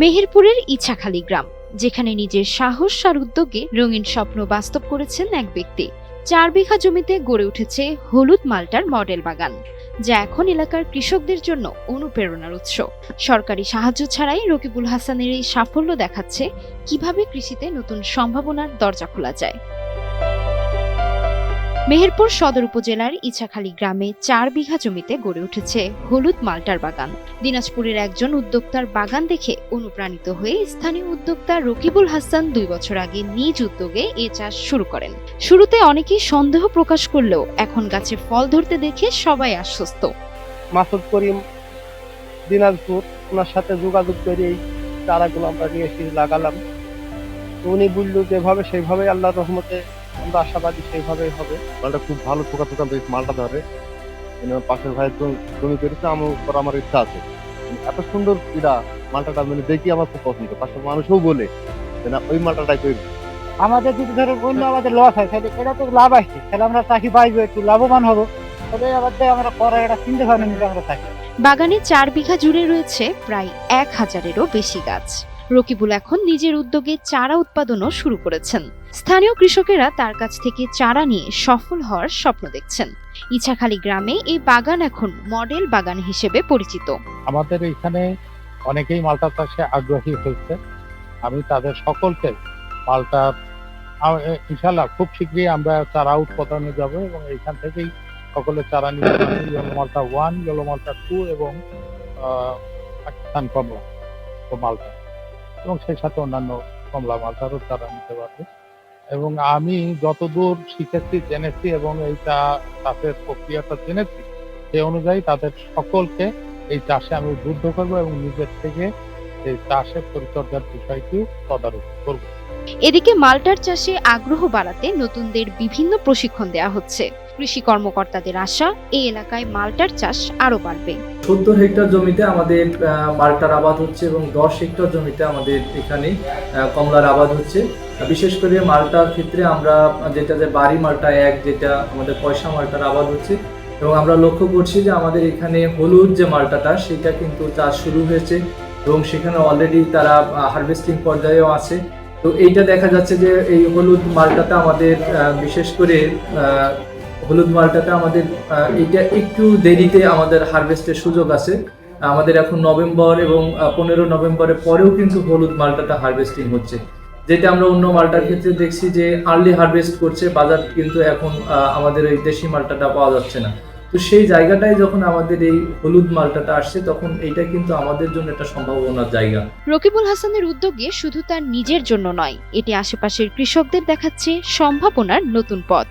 মেহেরপুরের ইছাখালী গ্রাম, যেখানে নিজের সাহস আর উদ্যোগে রঙিন স্বপ্ন বাস্তব করেছেন এক ব্যক্তি। চার বিঘা জমিতে গড়ে উঠেছে হলুদ মালটার মডেল বাগান, যা এখন এলাকার কৃষকদের জন্য অনুপ্রেরণার উৎস। সরকারি সাহায্য ছাড়াই রকিবুল হাসানের এই সাফল্য দেখাচ্ছে কীভাবে কৃষিতে নতুন সম্ভাবনার দরজা খোলা যায়। মেহেরপুর সদর উপজেলার ইছাখালী গ্রামে চার বিঘা জমিতে গড়ে উঠেছে হলুদ মাল্টার বাগান। দিনাজপুরের একজন উদ্যোক্তার বাগান দেখে অনুপ্রাণিত হয়ে স্থানীয় উদ্যোক্তা রকিবুল হাসান দুই বছর আগে নিজ উদ্যোগে এ চাষ শুরু করেন। শুরুতে অনেকেই সন্দেহ প্রকাশ করলেও এখন গাছে ফল ধরতে দেখে সবাই আশ্বস্ত। মাসুদ করিম দিনাজপুর, ওনার সাথে যোগাযোগ করে এই চারাগুলো আমরা নিয়ে এসে লাগালাম। উনি বলল যেভাবে সেইভাবে আল্লাহ রহমতে আমরা আশাবাদী সেইভাবেই হবে। মালটা খুব ভালো থোকা থোকা বেশ মালটা ধরে। মানে পাশের ভাইয়ের জমি- জমি করেছে আমার আমার ইচ্ছা আছে। এত সুন্দর ইটা মালটাটা মানে দেখি আমার খুব পছন্দ। পাশের মানুষও বলে যে না ওই মালটাটাই তৈরি আমাদের যদি ধরো অন্য আমাদের লস হয় তাহলে এটা তো লাভ আসছে তাহলে আমরা চাষি পাইবো একটু লাভবান হব। তাহলে আমাদের আমরা করার একটা চিন্তা ভাবনা নিতে আমরা থাকি। বাগানে চার বিঘা জুড়ে রয়েছে প্রায় এক হাজারেরও বেশি গাছ। রকিবুল এখন নিজের উদ্যোগে চারা উৎপাদনও শুরু করেছেন। স্থানীয় কৃষকেরা তার কাছ থেকে চারা নিয়ে সফল হওয়ার স্বপ্ন দেখছেন। ইছাখালী গ্রামে এই বাগান এখন মডেল বাগান হিসেবে পরিচিত। আমাদের এখানে অনেকেই মালটা চাষে আগ্রহী হয়েছে। আমি তাদের সকলকে মালটা ইনশাল্লাহ খুব শীঘ্রই আমরা চারা উৎপাদনে যাব এবং এখান থেকেই সকলে চারা পারবে ইয়েলো মালটা ওয়ান ইয়েলো মালটা টু এবং পাকিস্তান কমলা ও মালটা। এবং সেই সাথে অন্যান্য কমলা মালটারও চারা নিতে পারবে। এবং আমি যতদূর শিখেছি, জেনেছি এবং এইটা চাষের প্রক্রিয়াটা জেনেছি, সেই অনুযায়ী তাদের সকলকে এই চাষে আমি উদ্বুদ্ধ করব এবং নিজের থেকে এই চাষের পরিচর্যার বিষয়টি তদারক করব। এদিকে মাল্টার চাষে আগ্রহ বাড়াতে নতুনদের বিভিন্ন প্রশিক্ষণ দেওয়া হচ্ছে। কৃষি কর্মকর্তাদের আশা, এই এলাকায় মাল্টার চাষ আরও বাড়বে। সত্তর হেক্টর জমিতে আমাদের মালটার আবাদ হচ্ছে এবং দশ হেক্টর জমিতে আমাদের এখানে কমলার আবাদ হচ্ছে। বিশেষ করে মালটার ক্ষেত্রে আমরা যেটা যে বাড়ি মালটা এক, যেটা আমাদের পয়সা মালটার আবাদ হচ্ছে। এবং আমরা লক্ষ্য করছি যে আমাদের এখানে হলুদ যে মালটাটা, সেটা কিন্তু চাষ শুরু হয়েছে এবং সেখানে অলরেডি তারা হারভেস্টিং পর্যায়েও আছে। তো এইটা দেখা যাচ্ছে যে এই হলুদ মালটাটা আমাদের বিশেষ করে হলুদ মালটাতে আমাদের এইটা একটু দেরিতে আমাদের হারভেস্টের সুযোগ আছে। আমাদের এখন নভেম্বর এবং পনেরো নভেম্বরের পরেও কিন্তু হলুদ মালটাটা হারভেস্টিং হচ্ছে। যেটা আমরা অন্য মালটার ক্ষেত্রে দেখছি যে আর্লি হারভেস্ট করছে, বাজার কিন্তু এখন আমাদের এই দেশি মালটাটা পাওয়া যাচ্ছে না। তো সেই জায়গাটায় যখন আমাদের এই হলুদ মালটাটা আসছে, তখন এইটা কিন্তু আমাদের জন্য একটা সম্ভাবনার জায়গা। রকিবুল হাসানের উদ্যোগে শুধু তার নিজের জন্য নয়, এটি আশেপাশের কৃষকদের দেখাচ্ছে সম্ভাবনার নতুন পথ।